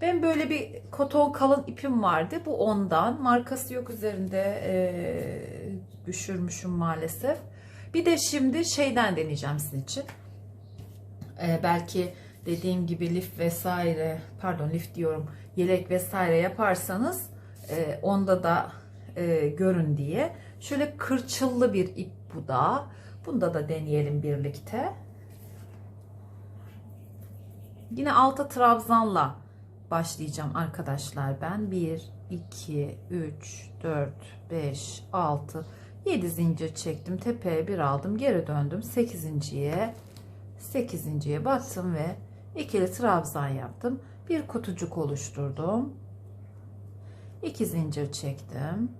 Ben böyle bir koton kalın ipim vardı. Bu ondan. Markası yok üzerinde. Ee, düşürmüşüm maalesef. Bir de şimdi şeyden deneyeceğim sizin için. Ee, belki dediğim gibi lif vesaire pardon lif diyorum yelek vesaire yaparsanız e, onda da e, görün diye. Şöyle kırçıllı bir ip bu da. Bunda da deneyelim birlikte. Yine alta trabzanla başlayacağım arkadaşlar ben. 1, 2, 3, 4, 5, 6, 7 zincir çektim. Tepeye bir aldım. Geri döndüm. 8.ye 8.ye battım ve ikili trabzan yaptım. Bir kutucuk oluşturdum. 2 zincir çektim.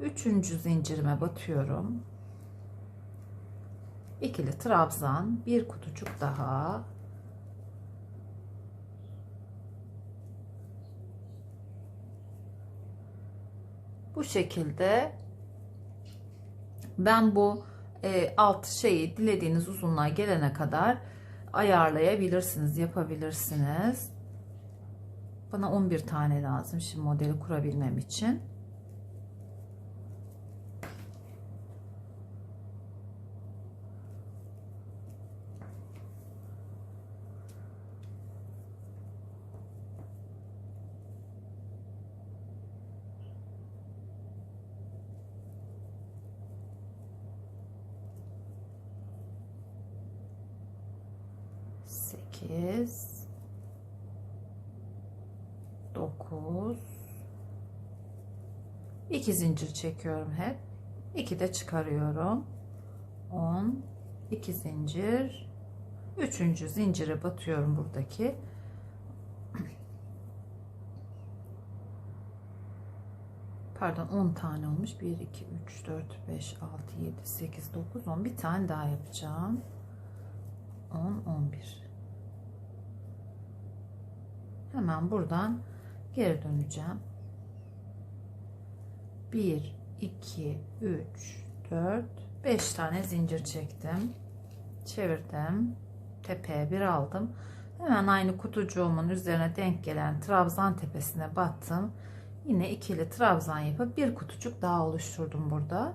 Üçüncü zincirime batıyorum. İkili trabzan, bir kutucuk daha. Bu şekilde ben bu e, alt şeyi dilediğiniz uzunluğa gelene kadar ayarlayabilirsiniz, yapabilirsiniz. Bana 11 tane lazım şimdi modeli kurabilmem için. Sekiz. Dokuz. İki zincir çekiyorum hep. İki de çıkarıyorum. On. iki zincir. Üçüncü zincire batıyorum buradaki. Pardon 10 tane olmuş. 1, 2, 3, 4, 5, 6, 7, 8, 9, 10. Bir tane daha yapacağım. 10, 11. Hemen buradan geri döneceğim. 1, 2, 3, 4, 5 tane zincir çektim. Çevirdim. Tepeye bir aldım. Hemen aynı kutucuğumun üzerine denk gelen trabzan tepesine battım. Yine ikili trabzan yapıp bir kutucuk daha oluşturdum burada.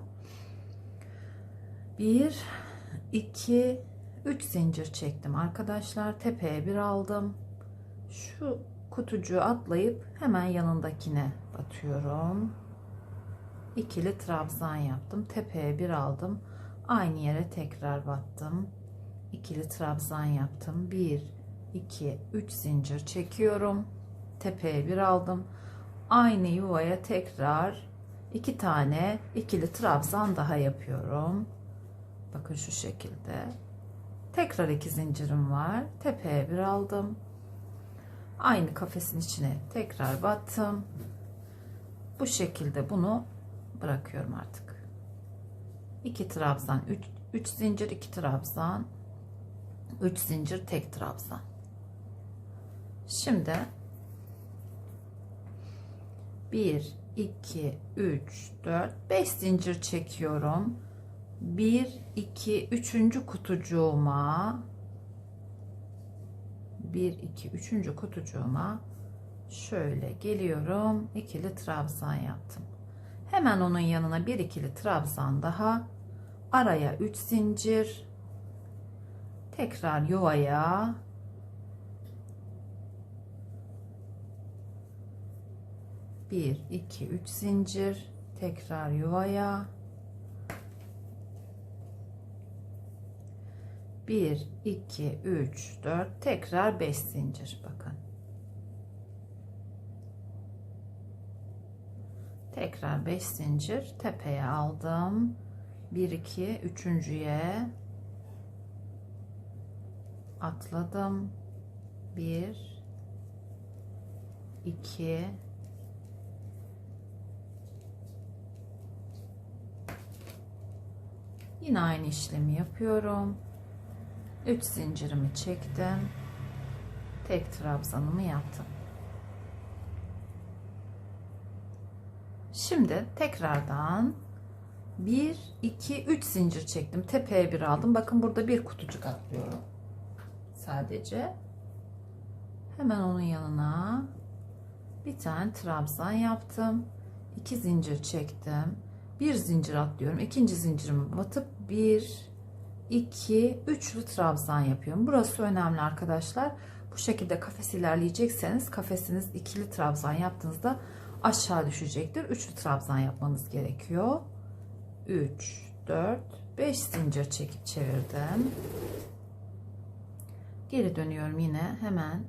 1, 2, 3 zincir çektim arkadaşlar. Tepeye bir aldım. Şu kutucuğu atlayıp hemen yanındakine batıyorum. İkili trabzan yaptım. Tepeye bir aldım. Aynı yere tekrar battım. İkili trabzan yaptım. 1 2 3 zincir çekiyorum. Tepeye bir aldım. Aynı yuvaya tekrar iki tane ikili trabzan daha yapıyorum. Bakın şu şekilde. Tekrar iki zincirim var. Tepeye bir aldım. Aynı kafesin içine tekrar battım. Bu şekilde bunu bırakıyorum artık. 2 trabzan, 3 3 zincir, 2 trabzan, 3 zincir, tek trabzan. Şimdi 1 2 3 4 5 zincir çekiyorum. 1 2 3. kutucuğuma 1 2 3. kutucuğuma şöyle geliyorum. ikili trabzan yaptım. Hemen onun yanına bir ikili trabzan daha. Araya 3 zincir. Tekrar yuvaya. Bir, iki, üç zincir. Tekrar yuvaya. Bir, iki, üç, dört. Tekrar beş zincir. Bakın. Tekrar 5 zincir tepeye aldım. 1 2 üçüncüye atladım. 1 2 Yine aynı işlemi yapıyorum. 3 zincirimi çektim. Tek trabzanımı yaptım. Şimdi tekrardan 1 2 3 zincir çektim. Tepeye bir aldım. Bakın burada bir kutucuk atlıyorum. Sadece Hemen onun yanına bir tane trabzan yaptım. 2 zincir çektim. Bir zincir atlıyorum. İkinci zincirimi batıp bir, iki, üçlü trabzan yapıyorum. Burası önemli arkadaşlar. Bu şekilde kafes ilerleyecekseniz kafesiniz ikili trabzan yaptığınızda aşağı düşecektir. Üçlü trabzan yapmanız gerekiyor. 3, 4, 5 zincir çekip çevirdim. Geri dönüyorum yine hemen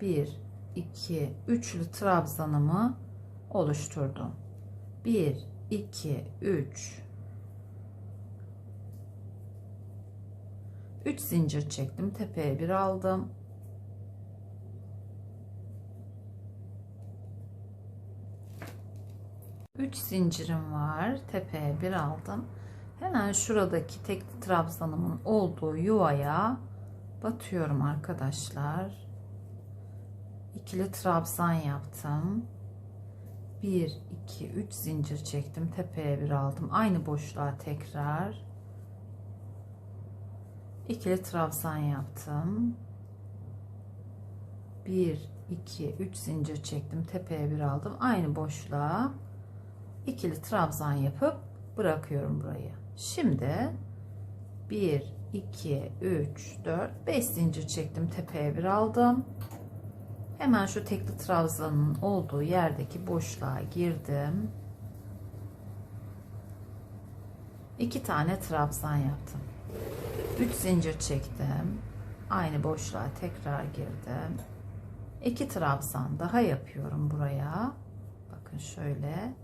1, 2, üçlü trabzanımı oluşturdum. 1, 2, 3, 3 zincir çektim. Tepeye bir aldım. Üç zincirim var. Tepeye bir aldım. Hemen şuradaki tekli trabzanımın olduğu yuvaya batıyorum arkadaşlar. İkili trabzan yaptım. 1 2 3 zincir çektim. Tepeye bir aldım. Aynı boşluğa tekrar ikili trabzan yaptım. 1 2 3 zincir çektim. Tepeye bir aldım. Aynı boşluğa ikili trabzan yapıp bırakıyorum burayı. Şimdi 1 2 3 4 5 zincir çektim. Tepeye bir aldım. Hemen şu tekli trabzanın olduğu yerdeki boşluğa girdim. İki tane trabzan yaptım. 3 zincir çektim. Aynı boşluğa tekrar girdim. 2 trabzan daha yapıyorum buraya. Bakın şöyle.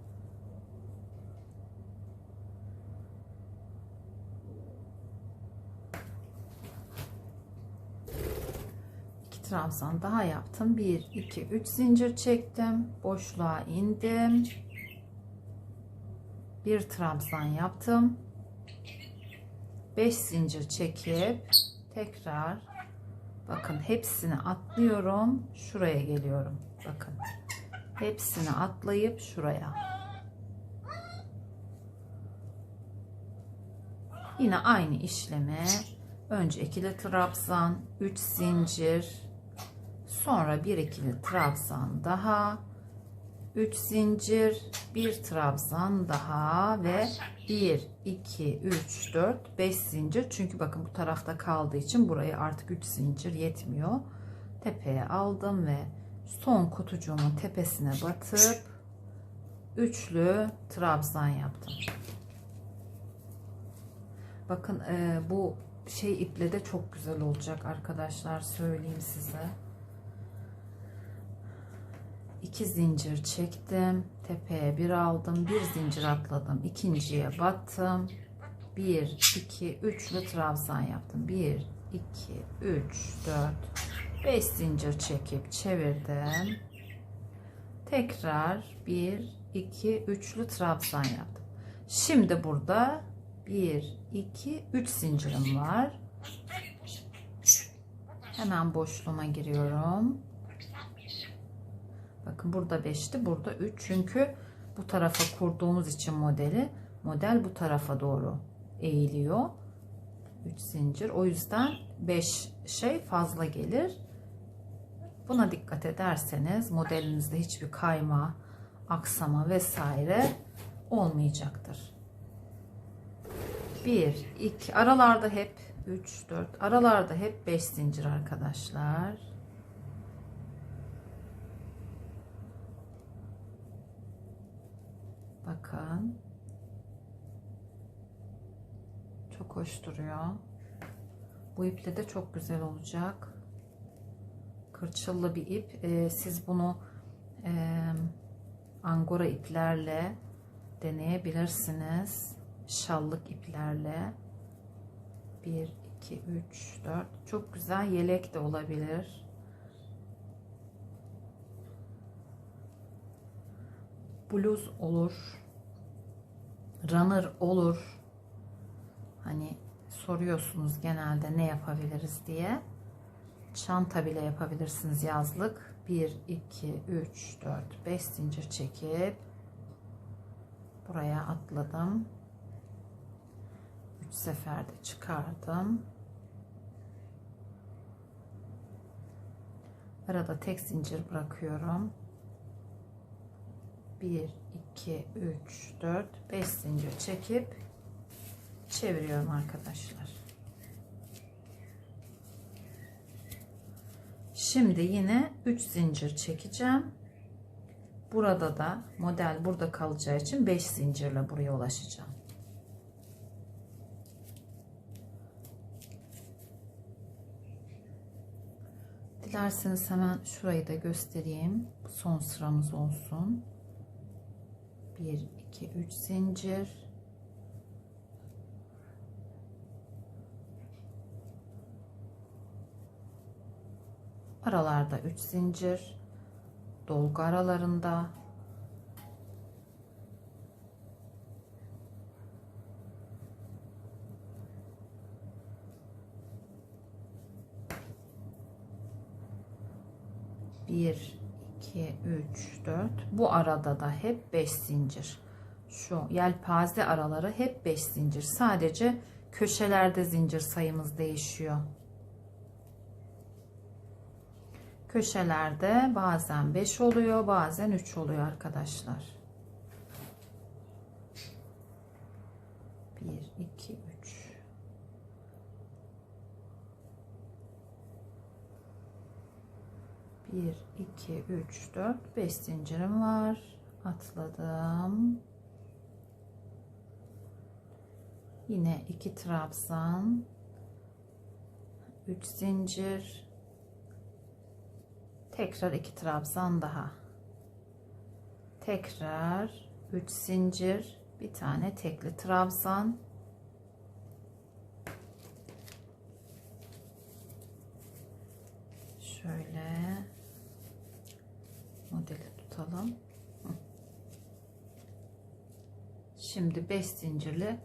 İki trabzan daha yaptım. 1 2 3 zincir çektim. Boşluğa indim. Bir trabzan yaptım. 5 zincir çekip tekrar bakın hepsini atlıyorum şuraya geliyorum bakın. Hepsini atlayıp şuraya. Yine aynı işlemi önce ikili trabzan 3 zincir sonra bir ikili trabzan daha 3 zincir, 1 trabzan daha ve 1, 2, 3, 4, 5 zincir. Çünkü bakın bu tarafta kaldığı için buraya artık 3 zincir yetmiyor. Tepeye aldım ve son kutucuğumun tepesine batıp üçlü trabzan yaptım. Bakın e, bu şey iple de çok güzel olacak arkadaşlar söyleyeyim size. 2 zincir çektim tepeye bir aldım bir zincir atladım ikinciye battım. 1 2 üçlü trabzan yaptım. 1 2 3 4 5 zincir çekip çevirdim. Tekrar 1 2 üçlü trabzan yaptım. Şimdi burada 1 2 3 zincirim var. Hemen boşluğuma giriyorum Bakın burada 5'ti burada 3 çünkü bu tarafa kurduğumuz için modeli model bu tarafa doğru eğiliyor. 3 zincir o yüzden 5 şey fazla gelir. Buna dikkat ederseniz modelinizde hiçbir kayma, aksama vesaire olmayacaktır. 1 2 aralarda hep 3 4 aralarda hep 5 zincir arkadaşlar. Bakın. Çok hoş duruyor. Bu iple de çok güzel olacak. Kırçıllı bir ip. Ee, siz bunu e, angora iplerle deneyebilirsiniz. Şallık iplerle. 1, 2, 3, 4. Çok güzel yelek de olabilir. Bluz olur runner olur. Hani soruyorsunuz genelde ne yapabiliriz diye. Çanta bile yapabilirsiniz yazlık. 1, 2, 3, 4, 5 zincir çekip buraya atladım. 3 seferde çıkardım. Arada tek zincir bırakıyorum. 1 2 3 4 5 zincir çekip çeviriyorum arkadaşlar. Şimdi yine 3 zincir çekeceğim. Burada da model burada kalacağı için 5 zincirle buraya ulaşacağım. Dilerseniz hemen şurayı da göstereyim. Son sıramız olsun. 1 2 3 zincir. Aralarda 3 zincir. Dolgu aralarında bir, iki, üç, dört. Bu arada da hep beş zincir. Şu yelpaze araları hep beş zincir. Sadece köşelerde zincir sayımız değişiyor. Köşelerde bazen 5 oluyor, bazen 3 oluyor arkadaşlar. 1 2 3 1 2 3 4 5 zincirim var. Atladım. Yine 2 trabzan. 3 zincir. Tekrar 2 trabzan daha. Tekrar 3 zincir. Bir tane tekli trabzan. Şöyle tutalım şimdi 5 zincirli